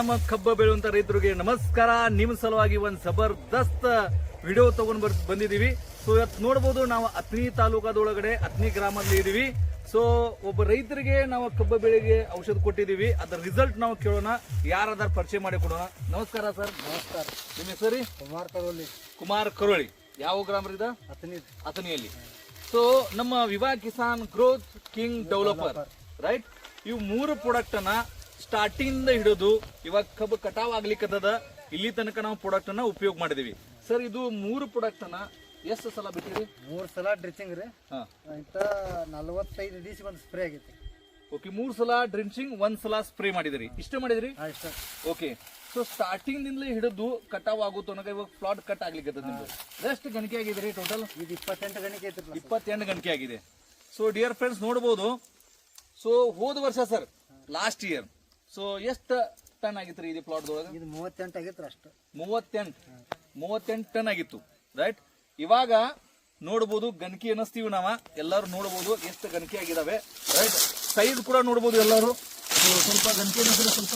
ನಮ್ಮ ಕಬ್ಬ ಬೆಳೆಯುವಂತ ರೈತರಿಗೆ ನಮಸ್ಕಾರ. ನಿಮ್ ಸಲುವಾಗಿ ಒಂದ್ ಜಬರ್ದಸ್ತ್ ವಿಡಿಯೋ ತಗೊಂಡ್ ಬರ್ ಬಂದಿದೀವಿ ಸೊ ಇವತ್ತು ನೋಡ್ಬೋದು ನಾವು ಅತ್ನಿ ತಾಲೂಕಾದೊಳಗಡೆ ಅತ್ನಿ ಗ್ರಾಮದಲ್ಲಿ ಇದೀವಿ. ಸೊ ಒಬ್ಬ ರೈತರಿಗೆ ನಾವು ಕಬ್ಬ ಬೆಳೆಗೆ ಔಷಧ ಕೊಟ್ಟಿದೀವಿ ಅದರ ರಿಸಲ್ಟ್ ನಾವು ಕೇಳೋಣ. ಯಾರಾದ್ರೂ ಪರಿಚಯ ಮಾಡಿ ಕೊಡೋಣ. ನಮಸ್ಕಾರ ಸರ್. ನಮಸ್ಕಾರ. ನಿಮ್ಮ ಹೆಸರಿ? ಕುಮಾರ್ ಕರೋಳಿ ಕುಮಾರ್ ಕರೋಳಿ ಯಾವ ಗ್ರಾಮದ ಹತ್ತನೇ ಅತನಿಯಲ್ಲಿ ಸೊ ನಮ್ಮ Viva Kisan growth king developer. Right ಇವು ಮೂರು ಪ್ರಾಡಕ್ಟ್ ಅನ್ನ ಸ್ಟಾರ್ಟಿಂಗ್ ಇಂದ ಹಿಡಿದು ಇವಾಗ ಕಬ್ಬು ಕಟಾವ್ ಆಗ್ಲಿಕ್ಕದ ಇಲ್ಲಿ ತನಕ ನಾವು ಪ್ರಾಡಕ್ಟ್ ಅನ್ನ ಉಪಯೋಗ ಮಾಡಿದೀವಿ. ಸರ್ ಇದು ಮೂರು ಪ್ರಾಡಕ್ಟ್ ಅನ್ನ ಎಷ್ಟು ಸಲ ಬಿಟ್ಟಿರಿ? ಮೂರು ಸಲ ಡ್ರಿಂಚಿಂಗ್ ರೀ. ಹಾ. ಇಂತ ನಲವತ್ತೈದು ದಿವಸ ಒಂದು ಸ್ಪ್ರೇ ಆಗೈತಿ. ಓಕೆ ಮೂರು ಸಲ ಡ್ರಿಂಚಿಂಗ್ ಒಂದ್ ಸಲ ಸ್ಪ್ರೇ ಮಾಡಿದಿರಿ. ಇಷ್ಟೇ ಮಾಡಿದ್ರಿ? ಹಾ ಇಷ್ಟ. ಓಕೆ ಸೊ ಸ್ಟಾರ್ಟಿಂಗ್ ನಿಂದಲೇ ಹಿಡಿದು ಕಟಾವ್ ಆಗೋ ತನಕ ಇವಾಗ ಪ್ಲಾಟ್ ಕಟ್ ಆಗ್ಲಿಕ್ಕೆ ನಿಮ್ದು. ಎಷ್ಟು ಗಣಿಕೆ ರೀ ಟೋಟಲ್ ಇದು ಇಪ್ಪತ್ತೆಂಟು ಗಣಿಕೆ ಐತಿ ಇಪ್ಪತ್ತೆಂಟು ಗಣಿಕೆ ಆಗಿದೆ. ಸೊ ಡಿಯರ್ ಫ್ರೆಂಡ್ಸ್ ನೋಡ್ಬೋದು. ಸೊ ಹೋದ ವರ್ಷ ಸರ್ ಲಾಸ್ಟ್ ಇಯರ್ ಸೊ ಎಷ್ಟು ಟನ್ ಆಗಿತ್ತು ರೀ ಇದು ಪ್ಲಾಟ್ ಒಳಗೆ ಇದು ಮೂವತ್ತೆಂಟು ಆಗಿತ್ತು ಅಷ್ಟು. ಮೂವತ್ತೆಂಟು. ಮೂವತ್ತೆಂಟು ಟನ್ ಆಗಿತ್ತು ರೈಟ್ ಇವಾಗ ನೋಡ್ಬೋದು ಗಣಕಿ ಅನ್ನಿಸ್ತೀವಿ ನಾವ. ಎಲ್ಲರೂ ನೋಡ್ಬೋದು ಎಷ್ಟು ಗಣಕಿ ಆಗಿದಾವೆ ರೈಟ್ ಸೈಜ್ ಕೂಡ ನೋಡ್ಬೋದು ಎಲ್ಲರೂ. ಸ್ವಲ್ಪ ಗಣಕಿ ಅನ್ನಿಸಿದ್ರೆ ಸ್ವಲ್ಪ.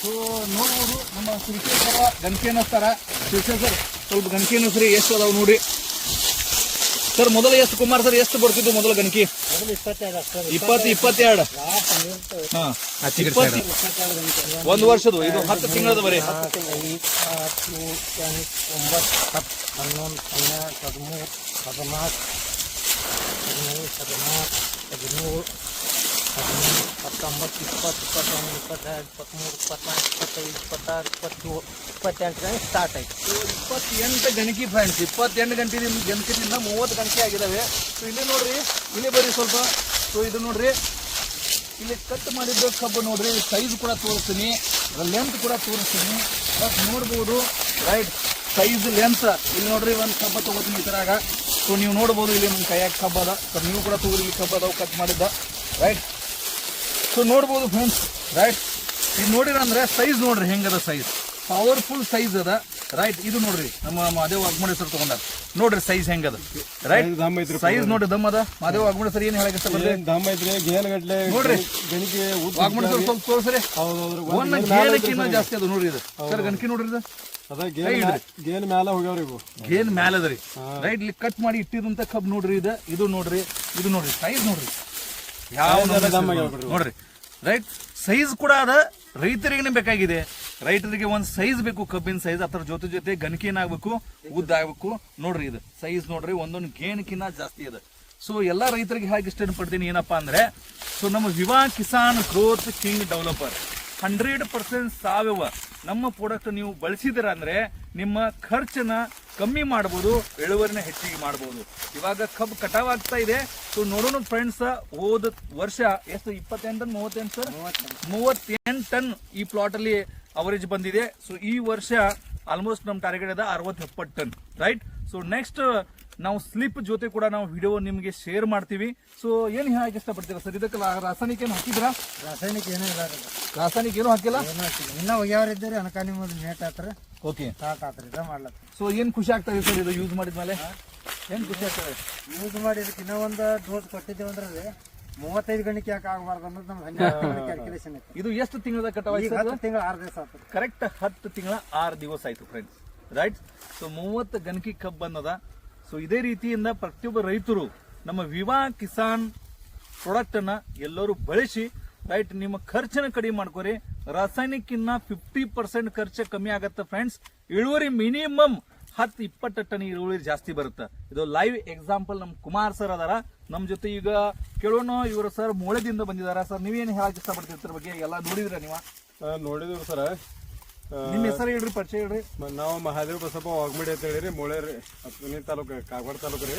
ಸೊ ನೋಡ್ಬೋದು. ನಮ್ಮ ಶಿವಶೇಖರ ಗಣಕಿ ಅನ್ನಿಸ್ತಾರ ಶಿವಶೇಖರ್ ಸ್ವಲ್ಪ ಗಣಕಿ ಅನ್ನಿಸ್ರಿ ಎಷ್ಟು ಅದಾವ ನೋಡಿ. ಸರ್ ಮೊದಲು ಎಷ್ಟು ಕುಮಾರ್ ಸರ್ ಎಷ್ಟು ಬರ್ತಿದ್ದು ಮೊದಲು ಗಣಕಿ? ಇಪ್ಪತ್ತು ಇಪ್ಪತ್ತೆರಡು. ಹಾ. ಒಂದು ವರ್ಷದ ಇದು ಹತ್ತು ತಿಂಗಳದ ಬರೀ. ಹತ್ತು ಎಂಟು ಒಂಬತ್ತು ಹತ್ತು ಹನ್ನೊಂದು ಹನ್ನೆರಡು ಹದಿಮೂರು ಹದಿನಾಲ್ಕು ಹದಿನೈದು ಹದಿನಾರು ಹದಿಮೂರು ಹದಿನೈದು ಹತ್ತೊಂಬತ್ತು ಇಪ್ಪತ್ತು, ಇಪ್ಪತ್ತೊಂದು, ಇಪ್ಪತ್ತೆರಡು, ಇಪ್ಪತ್ತ್ಮೂರು ಇಪ್ಪತ್ನಾಲ್ಕು ಇಪ್ಪತ್ತೈದು, ಇಪ್ಪತ್ತಾರು ಇಪ್ಪತ್ತೇಳು ಇಪ್ಪತ್ತೆಂಟು ಗಂಟೆ ಸ್ಟಾರ್ಟ್ ಆಯ್ತು. ಇಪ್ಪತ್ತೆಂಟು ಗಣಕಿ ಫ್ರೆಂಡ್ಸ್ ಇಪ್ಪತ್ತೆಂಟು ಗಂಟೆ ನಿಮ್ಮ ಗಣಕಿನಿಂದ ಮೂವತ್ತು ಗಂಟೆ ಆಗಿದ್ದಾವೆ ಸೊ ಇಲ್ಲಿ ನೋಡ್ರಿ, ಇಲ್ಲಿ ಬರ್ರಿ ಸ್ವಲ್ಪ. ಸೊ ಇದು ನೋಡ್ರಿ, ಇಲ್ಲಿ ಕಟ್ ಮಾಡಿದ್ದ ಕಬ್ಬು ನೋಡ್ರಿ ಸೈಜ್ ಕೂಡ ತೋರಿಸ್ತೀನಿ. ಲೆಂತ್ ಕೂಡ ತೋರಿಸ್ತೀನಿ. ಬಟ್ ನೋಡ್ಬೋದು ರೈಟ್ ಸೈಜ್ ಲೆಂತ್ ಇಲ್ಲಿ ನೋಡ್ರಿ, ಒಂದು ಕಬ್ಬ ತೊಗೋತೀನಿ ಈ ಥರಾಗ ಸೊ ನೀವು ನೋಡ್ಬೋದು, ಇಲ್ಲಿ ನಿಮ್ಮ ಕೈಯಾಗ ಕಬ್ಬದ ಸೊ ನೀವು ಕೂಡ ಇಲ್ಲಿ ಕಬ್ಬ ಅದಾವ ಕಟ್ ಮಾಡಿದ್ದ. ರೈಟ್ ಸೊ ನೋಡ್ಬೋದು ಫ್ರೆಂಡ್ಸ್ ರೈಟ್ ಇದು ನೋಡಿರ ಅಂದ್ರೆ ಸೈಜ್ ನೋಡ್ರಿ ಹೆಂಗದ ಸೈಜ್ ಪವರ್ಫುಲ್ ಸೈಜ್ ಅದ. ರೈಟ್ ಇದು ನೋಡ್ರಿ ನಮ್ಮ ಮಾದೇವ್ ಅಗ್ಮಡಿ ಸರ್ ತಗೊಂಡಾರ. ನೋಡ್ರಿ ಸೈಜ್ ಹೆಂಗದ. ರೈಟ್ ಐತ್ರಿ ಸೈಜ್ ನೋಡ್ರಿ ದಮ್ ಅದ. ಮಾದೇವ್ ಅಗ್ಮಡಿ ಸರ್ ಏನ್ ಹೇಳಕ್ ಇಷ್ಟಪಡ್ರಿ? ಐತ್ರಿ ನೋಡ್ರಿ. ಗಣಿಕೆ ಉದ್ದ ವಾಗ್ಮಡಿ ಸರ್ ಸ್ವಲ್ಪ ತೋರಿಸ್ರಿ. ಹೌದೌದ್ರಿ. ಒಂದ್ ಗೇಲಕ್ಕಿನ್ನ ಜಾಸ್ತಿ ಅದು ನೋಡ್ರಿ ಇದು. ಸರ್ ಗಣಕಿ ನೋಡ್ರಿ ಇದು. ಅದ ಗೇಲ್ ಮ್ಯಾಲ ಹೋಗ್ಯಾವ್ರಿ ಇವು. ಗೇನ್ ಮ್ಯಾಲ ಅದ ರೈಟ್ ಇಲ್ಲಿ ಕಟ್ ಮಾಡಿ ಇಟ್ಟಿದಂತ ಕಬ್ ನೋಡ್ರಿ ಇದು. ಇದು ನೋಡ್ರಿ. ಇದು ನೋಡ್ರಿ. ಸೈಜ್ ನೋಡ್ರಿ. ಯಾವ ನೋಡ್ರಿ ರೈಟ್ ಸೈಜ್ ಕೂಡ ಅದ ರೈತರಿಗೆ ಬೇಕಾಗಿದೆ. ರೈತರಿಗೆ ಒಂದ್ ಸೈಜ್ ಬೇಕು ಕಬ್ಬಿನ ಸೈಜ್ ಅದರ ಜೊತೆ ಜೊತೆ ಗಣಕಿನ ಆಗ್ಬೇಕು ಉದ್ದ ಆಗ್ಬೇಕು. ನೋಡ್ರಿ ಇದು ಸೈಜ್ ನೋಡ್ರಿ ಒಂದೊಂದು ಗೇಣಕಿನ ಜಾಸ್ತಿ ಅದ. ಸೊ ಎಲ್ಲಾ ರೈತರಿಗೆ ಹೇಗೆ ಇಷ್ಟ ಪಡ್ತೀನಿ ಏನಪ್ಪಾ ಅಂದ್ರೆ ಸೊ ನಮ್ಮ Viva Kisan growth king developer hundred percent ಸಾವಯವ ನಮ್ಮ ಪ್ರಾಡಕ್ಟ್ ನೀವು ಬಳಸಿದಿರ ಅಂದ್ರೆ ನಿಮ್ಮ ಖರ್ಚನ್ನ ಕಮ್ಮಿ ಮಾಡ್ಬೋದು ಇಳುವರಿನ ಹೆಚ್ಚಿಗೆ ಮಾಡ್ಬೋದು. ಇವಾಗ ಕಬ್ಬು ಕಟಾವ್ ಆಗ್ತಾ ಇದೆ. ಸೊ ನೋಡೋಣ ಫ್ರೆಂಡ್ಸ್ ಹೋದ ವರ್ಷ ಎಷ್ಟು? ಇಪ್ಪತ್ತೆಂಟು ಟನ್ ಮೂವತ್ತೆಂಟು ಸರ್? ಮೂವತ್ತೆಂಟು. ಟನ್ ಈ ಪ್ಲಾಟ್ ಅಲ್ಲಿ ಅವರೇಜ್ ಬಂದಿದೆ. ಸೊ ಈ ವರ್ಷ ಆಲ್ಮೋಸ್ಟ್ ನಮ್ಮ ಟಾರ್ಗೆಟ್ ಅದ ಅರವತ್ತು ಎಪ್ಪತ್ತು ಟನ್ ರೈಟ್ ಸೊ ನೆಕ್ಸ್ಟ್ ನಾವು ಸ್ಲಿಪ್ ಜೊತೆ ಕೂಡ ನಾವು ವಿಡಿಯೋ ನಿಮಗೆ ಶೇರ್ ಮಾಡ್ತೀವಿ. ಸೊ ಏನು ಹೇಳಕ್ ಇಷ್ಟಪಡ್ತೀರಾ ಸರ್? ಇದಕ್ಕೆ ರಾಸಾಯನಿಕ ಏನು ಹಾಕಿದ್ರಾ? ರಾಸಾಯನಿಕ ಏನೂ ಇಲ್ಲ ರೀ ರಾಸಾಯನಿಕ ಏನು ಹಾಕಿಲ್ಲ? ಇನ್ನ ಹಾಕಿಲ್ಲ. ಇನ್ನೂ ಇದ್ದೀರಿ ಅನಕಾನಿ ಮುಂದೆ ನೇಟ್ ಆತ್ರ ಓಕೆ ಸ್ಟಾರ್ಟ್ ಆತ್ರ ಇದ ಮಾಡ್ಲತ್ತ ಸೊ ಏನು ಖುಷಿ ಆಗ್ತದೆ ಸರ್ ಇದು ಯೂಸ್ ಮಾಡಿದ್ಮೇಲೆ? ಏನು ಖುಷಿ ಆಗ್ತದೆ ಯೂಸ್ ಮಾಡಿ ಇದಕ್ಕೆ ಇನ್ನೂ ಒಂದು ಡೋಸ್ ಕೊಟ್ಟಿದ್ದೇವೆ ಅಂದ್ರೆ ರೀ ಮೂವತ್ತೈದು ಗಣಿಕೆ ಯಾಕೆ ಆಗಬಾರ್ದು ಅನ್ನೋದು ನಮ್ಗೆ ಹನ್ನೆರಡು ಕ್ಯಾಲ್ಕುಲೇಷನ್ ಐತಿ ಇದು ಎಷ್ಟು ತಿಂಗಳ ಈಗ ಕಟಾವಾಯ್ತು ಹತ್ತು ತಿಂಗಳು ಆರು ದಿವಸ ಆಯ್ತು ಕರೆಕ್ಟ್ ಹತ್ತು ತಿಂಗಳ ಆರು ದಿವಸ ಆಯ್ತು ಫ್ರೆಂಡ್ಸ್ ರೈಟ್ ಸೊ ಮೂವತ್ತು ಗಣಕಿ ಕಬ್ ಬಂದದ ಸೊ ಇದೇ ರೀತಿಯಿಂದ ಪ್ರತಿಯೊಬ್ಬ ರೈತರು ನಮ್ಮ ವಿವಾ ಕಿಸಾನ್ ಪ್ರಾಡಕ್ಟ್ ಅನ್ನ ಎಲ್ಲರೂ ಬಳಸಿ ರೈಟ್ ನಿಮ್ಮ ಖರ್ಚನ್ನ ಕಡಿಮೆ ಮಾಡ್ಕೊರಿ. ರಾಸಾಯನಿಕಿನ್ನ ಫಿಫ್ಟಿ ಪರ್ಸೆಂಟ್ ಖರ್ಚು ಕಮ್ಮಿ ಆಗತ್ತೆ ಫ್ರೆಂಡ್ಸ್ ಇಳುವರಿ ಮಿನಿಮಮ್ ಹತ್ತು ಇಪ್ಪತ್ತು ಟನ್ ಇಳುವರಿ ಜಾಸ್ತಿ ಬರುತ್ತೆ. ಇದು ಲೈವ್ ಎಕ್ಸಾಂಪಲ್ ನಮ್ಮ ಕುಮಾರ್ ಸರ್ ಅದಾರ. ನಮ್ಮ ಜೊತೆ ಈಗ ಕೇಳೋಣ, ಇವರು ಸರ್ ಮೂಳೆದಿಂದ ಬಂದಿದಾರ. ಸರ್ ನೀವೇನು ಹೇಳಕ್ ಇಷ್ಟಪಡ್ತೀರಿ ಬಗ್ಗೆ? ಎಲ್ಲ ನೋಡಿದ್ರ ನೀವು? ನೋಡಿದ್ರು ಸರ. ನಿಮ್ಮ ಹೆಸರು ಹೇಳ್ರಿ ಪರಿಚಯ ಹೇಳ್ರಿ. ನಾವು ಮಹಾದೇವ್ ಬಸಪ್ಪ ವಾಗ್ಮಡಿ ಅಂತ ಹೇಳಿರಿ ಮೊಳೆ ರೀ ಅತ್ನಿ ತಾಲೂಕು ಕಾಗವಾಡ ತಾಲೂಕು ರೀ.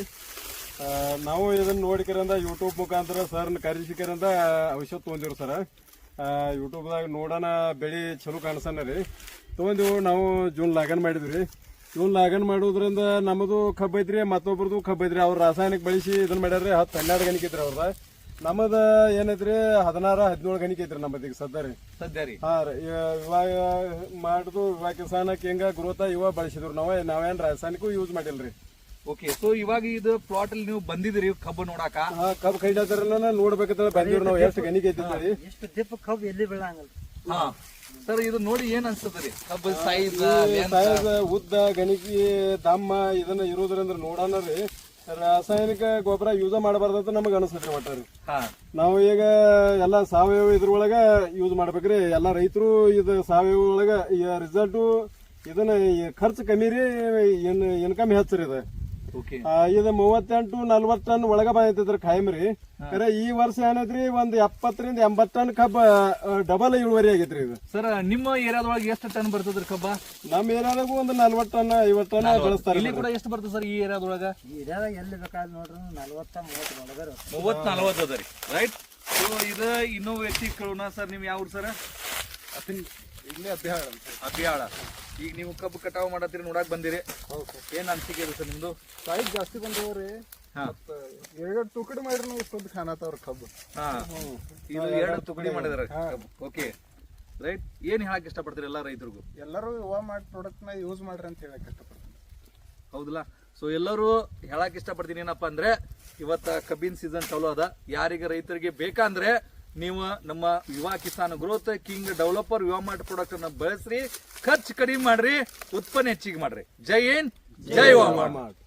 ನಾವು ಇದನ್ನ ನೋಡಿಕರಂದ ಯೂಟ್ಯೂಬ್ ಮುಖಾಂತರ ಸರ್ನ ಕರೆಸಿಕರಿಂದ ಔಷಧ ತೊಗೊಂದಿವ್ರಿ ಸರ್ ಯೂಟ್ಯೂಬ್ದಾಗ ನೋಡೋಣ ಬೆಳಿ ಚಲೋ ಕಾಣಿಸಣ ರೀ. ತೊಗೊಂಡಿವು ನಾವು ಜೂನ್ ಲಾಗನ್ ಮಾಡಿದ್ವಿ ಜೂನ್ ಲಾಗನ್ ಮಾಡೋದ್ರಿಂದ ನಮ್ಮದು ಕಬ್ಬೈತ್ರಿ ಮತ್ತೊಬ್ಬರದು ಮತ್ತೊಬ್ರದ್ದು ಕಬ್ಬು ಐತ್ರಿ ಅವ್ರು ರಾಸಾಯನಿಕ ಬಳಸಿ ಇದನ್ನ ಮಾಡ್ಯಾರ್ರಿ ಹತ್ತು ಹನ್ನೆರಡು ಗಣಿಕೆ ಇದ್ರಿ ಅವ್ರದ. ನಮ್ಮದ ಏನೈತ್ರಿ ಹದಿನಾರ ಹದಿನೇಳು ಗಣಿಕೆ ಐತ್ರಿ ನಮ್ಮದ ಈಗ ಸದ್ಯ ರೀ. ಸದ್ಯ ರೀ. ಹಾ ರೀ ಇವ- ಇವಾಗ ಮಾಡುದು ಇವಾಗ ಕಿಸಾನಕ್ಕೆ ಹೆಂಗ ಗ್ರೋತ ಇವ ಬಳಸಿದ್ರು ನಾವ ನಾವೇನ್ ರಾಸಾಯನಿಕ ಯೂಸ್ ಮಾಡಿಲ್ರಿ. ಓಕೆ ಸೊ ಇವಾಗ ಇದು ಪ್ಲಾಟ್ ಅಲ್ಲಿ ನೀವು ಬಂದಿದ್ರಿ ಕಬ್ಬು ನೋಡಾಕ? ಹಾ ಕಬ್ಬು ಕೈ ನೋಡ್ಬೇಕಂತ ಬಂದಿವ್ರಿ ನಾವು ಎಷ್ಟು ಗಣಿಕೆ ಐತಿ ಎಷ್ಟು ದಿಪ್ಪ ಕಬ್ಬು ಎಲ್ಲಿ ಬೀಳಂಗಲ್ಲ ಹಾ ಸರ್ ಇದು ನೋಡಿ ಏನ್ ಅನ್ಸ್ತದ್ರಿ? ಕಬ್ಬು ಸೈಜ್ ಸೈಜ್ ಉದ್ದ ಗಣಿಕೆ ದಮ್ಮ ಇದನ್ನ ಇರೋದ್ರಿಂದ ನೋಡೋಣ ರೀ. ರಾಸಾಯನಿಕ ಗೊಬ್ಬರ ಯೂಸ್ ಮಾಡಬಾರ್ದಂತ ನಮಗೆ ಅನಿಸ್ತೈತ್ರಿ ಒಟ್ಟ ರೀ ಹಾ. ನಾವು ಈಗ ಎಲ್ಲ ಸಾವಯವ ಇದ್ರೊಳಗ ಯೂಸ್ ಮಾಡ್ಬೇಕ್ರಿ. ಎಲ್ಲ ರೈತರು ಇದು ಸಾವಯವ ಒಳಗ ರಿಸಲ್ಟು ಇದನ್ನ ಈ ಖರ್ಚು ಕಮ್ಮಿ ರೀ ಇನ್ಕಮ್ ಹೆಚ್ಚು ರೀ ಇದು. ಇದು ಮೂವತ್ತೆಂಟು ನಲ್ವತ್ ಟನ್ ಒಳಗ ಬಂದೈತಿ ಖಾಯಂ ರೀ. ಖರೆ ಈ ವರ್ಷ ಏನೈತ್ರಿ ಒಂದ್ ಎಪ್ಪತ್ತರಿಂದ ಎಂಬತ್ ಟನ್ ಕಬ್ಬ ಡಬಲ್ ಇಳುವರಿ ಆಗೈತ್ರಿ ಇದು. ಸರ್ ನಿಮ್ಮ ಏರಿಯಾದೊಳಗೆ ಎಷ್ಟು ಟನ್ ಬರ್ತದ್ರಿ ಕಬ್ಬ? ನಮ್ಮ ಏರಿಯಾದಾಗೂ ಒಂದು ನಲ್ವತ್ ಟನ್ ಐವತ್ ಟನ್ ಬೆಳೆಸ್ತಾರೆ ಇಲ್ಲಿ ಕೂಡ ಎಷ್ಟು ಬರ್ತದೆ ಸರ್ ಈ ಏರಿಯಾದೊಳಗ? ಈ ಏರಿಯಾದಾಗ ಎಲ್ಲಿ ಬೇಕಾದ್ ನೋಡ್ರಿ ನಲ್ವತ್ತ ಮೂವತ್ತು ಮೂವತ್ ನಲವತ್ತು ಅದ ರೀ. ರೈಟ್ ಸೊ ಇದು ಇನ್ನೂ ವ್ಯಕ್ತಿ ಕೇಳೋಣ ಸರ್ ನೀವು ಯಾವ್ರು ಸರ್ ಇಲ್ಲಿ ಅಬ್ಬಿಹಾಳ ಅಭಿಯಾಳ ಈಗ ನೀವು ಕಬ್ಬು ಕಟಾವು ಮಾಡತ್ತೀರಿ ನೋಡಕ್ ಬಂದಿರಿ. ಏನ್ ಅನ್ಸಿಕೆ ಇದೆ ಸರ್ ನಿಮ್ದು? ಸೈಜ್ ಜಾಸ್ತಿ ಬಂದವ್ರಿ. ಎರಡು ತುಕಡಿ ಮಾಡ್ರಿ ನಾವು ಸ್ವಲ್ಪ ಖಾನಾತವ್ರ ಕಬ್ಬು. ಹಾ. ಇದು ಎರಡು ತುಕಡಿ ಮಾಡಿದಾರೆ ಓಕೆ. ರೈಟ್. ಏನ್ ಹೇಳಕ್ ಇಷ್ಟಪಡ್ತೀರಿ ಎಲ್ಲಾ ರೈತರಿಗೂ? ಎಲ್ಲರೂ ಯುವ ಮಾಡಿ ಪ್ರಾಡಕ್ಟ್ನ ಯೂಸ್ ಮಾಡ್ರಿ ಅಂತ ಹೇಳಕ್ ಇಷ್ಟಪಡ್ತೀನಿ. ಹೌದಲ್ಲ? ಸೊ ಎಲ್ಲರೂ ಹೇಳಕ್ ಇಷ್ಟಪಡ್ತೀನಿ ಏನಪ್ಪಾ ಅಂದ್ರೆ ಇವತ್ತ ಕಬ್ಬಿನ ಸೀಸನ್ ಚಲೋ ಅದ. ಯಾರಿಗೆ ರೈತರಿಗೆ ಬೇಕಂದ್ರೆ ನೀವು ನಮ್ಮ Yuva Kisan growth king developer Yuva mart product ಅನ್ನ ಬಳಸ್ರಿ ಖರ್ಚು ಕಡಿಮೆ ಮಾಡ್ರಿ ಉತ್ಪನ್ನ ಹೆಚ್ಚಿಗೆ ಮಾಡ್ರಿ. ಜೈ ಏನ್ ಜೈ ಯುವ ಮಾರ್ಟ್